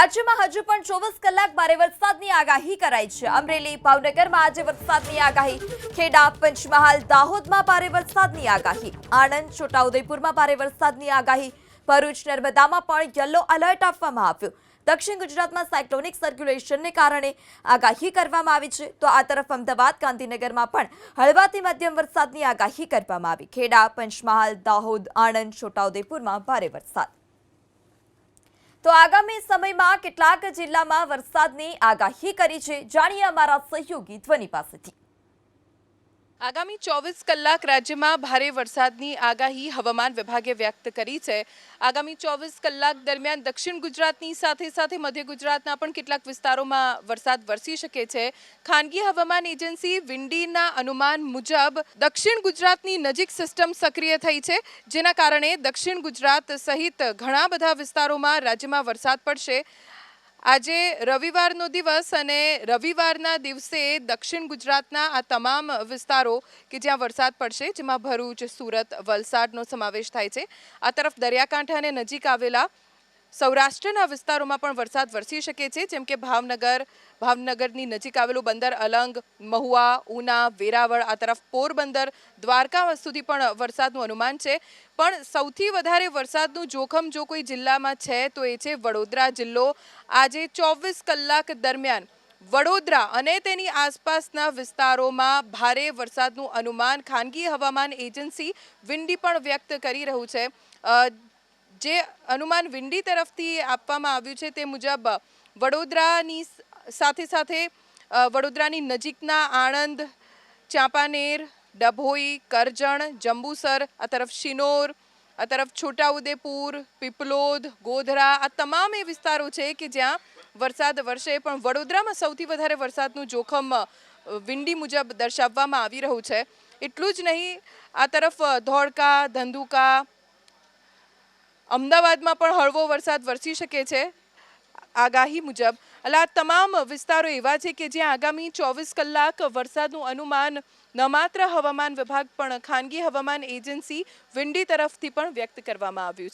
રાજ્યમાં હજુ પણ ચોવીસ કલાક ભારે વરસાદની આગાહી કરાઈ છે. અમરેલી, ભાવનગરમાં આજે વરસાદની આગાહી. ખેડા, પંચમહાલ, દાહોદમાં ભારે વરસાદની આગાહી. આણંદ, છોટાઉદેપુરમાં ભારે વરસાદની આગાહી. ભરૂચ, નર્મદામાં પણ યલો એલર્ટ આપવામાં આવ્યું. દક્ષિણ ગુજરાતમાં સાયક્લોનિક સર્ક્યુલેશનને કારણે આગાહી કરવામાં આવી છે. તો આ તરફ અમદાવાદ, ગાંધીનગરમાં પણ હળવાથી મધ્યમ વરસાદની આગાહી કરવામાં આવી. ખેડા, પંચમહાલ, દાહોદ, આણંદ, છોટાઉદેપુરમાં ભારે વરસાદ. તો આગામી સમયમાં કેટલાક જિલ્લામાં વરસાદની આગાહી કરી છે. જાણીએ અમારા સહયોગી ધ્વનિ પાસેથી. આગામી ચોવીસ કલાક રાજ્યમાં ભારે વરસાદની આગાહી હવામાન વિભાગે વ્યક્ત કરી છે. આગામી ચોવીસ કલાક દરમિયાન દક્ષિણ ગુજરાતની સાથે સાથે મધ્ય ગુજરાતના પણ કેટલાક વિસ્તારોમાં વરસાદ વરસી શકે છે. ખાનગી હવામાન એજન્સી વિંડીના અનુમાન મુજબ દક્ષિણ ગુજરાતની નજીક સિસ્ટમ સક્રિય થઈ છે, જેના કારણે દક્ષિણ ગુજરાત સહિત ઘણા બધા વિસ્તારોમાં રાજ્યમાં વરસાદ પડશે. આજે રવિવારનો દિવસ અને રવિવારના દિવસે દક્ષિણ ગુજરાતના આ તમામ વિસ્તારો કે જ્યાં વરસાદ પડશે, જેમાં ભરૂચ, સુરત, વલસાડનો સમાવેશ થાય છે. આ તરફ દરિયાકાંઠાને નજીક આવેલા સૌરાષ્ટ્રના વિસ્તારોમાં પણ વરસાદ વરસી શકે છે, જેમ કે ભાવનગર, ભાવનગરની નજીક આવેલું બંદર અલંગ, મહુવા, ઉના, વેરાવળ, આ તરફ પોરબંદર, દ્વારકા સુધી પણ વરસાદનું અનુમાન છે. પણ સૌથી વધારે વરસાદનું જોખમ જો કોઈ જિલ્લામાં છે, તો એ છે વડોદરા જિલ્લો. આજે ચોવીસ કલાક દરમિયાન વડોદરા અને તેની આસપાસના વિસ્તારોમાં ભારે વરસાદનું અનુમાન ખાનગી હવામાન એજન્સી વિંડી પણ વ્યક્ત કરી રહ્યું છે. જે અનુમાન વિંડી તરફથી આપવામાં આવ્યું છે તે મુજબ, વડોદરાની સાથે સાથે વડોદરાની નજીકના આણંદ, ચાંપાનેર, ડભોઈ, કરજણ, જંબુસર, આ તરફ શિનોર, આ તરફ છોટાઉદેપુર, પીપલોદ, ગોધરા, આ તમામ એ વિસ્તારો છે કે જ્યાં વરસાદ વરસે. પણ વડોદરામાં સૌથી વધારે વરસાદનું જોખમ વિંડી મુજબ દર્શાવવામાં આવી રહ્યું છે. એટલું જ નહીં, આ તરફ ધોળકા, ધંધુકા અમદાવાદમાં પણ હળવો વરસાદ વરસી શકે છે. આગાહી મુજબ, એટલે આ તમામ વિસ્તારો એવા છે કે જ્યાં આગામી ચોવીસ કલાક વરસાદનું અનુમાન ન માત્ર હવામાન વિભાગ પણ ખાનગી હવામાન એજન્સી વિંડી તરફથી પણ વ્યક્ત કરવામાં આવ્યું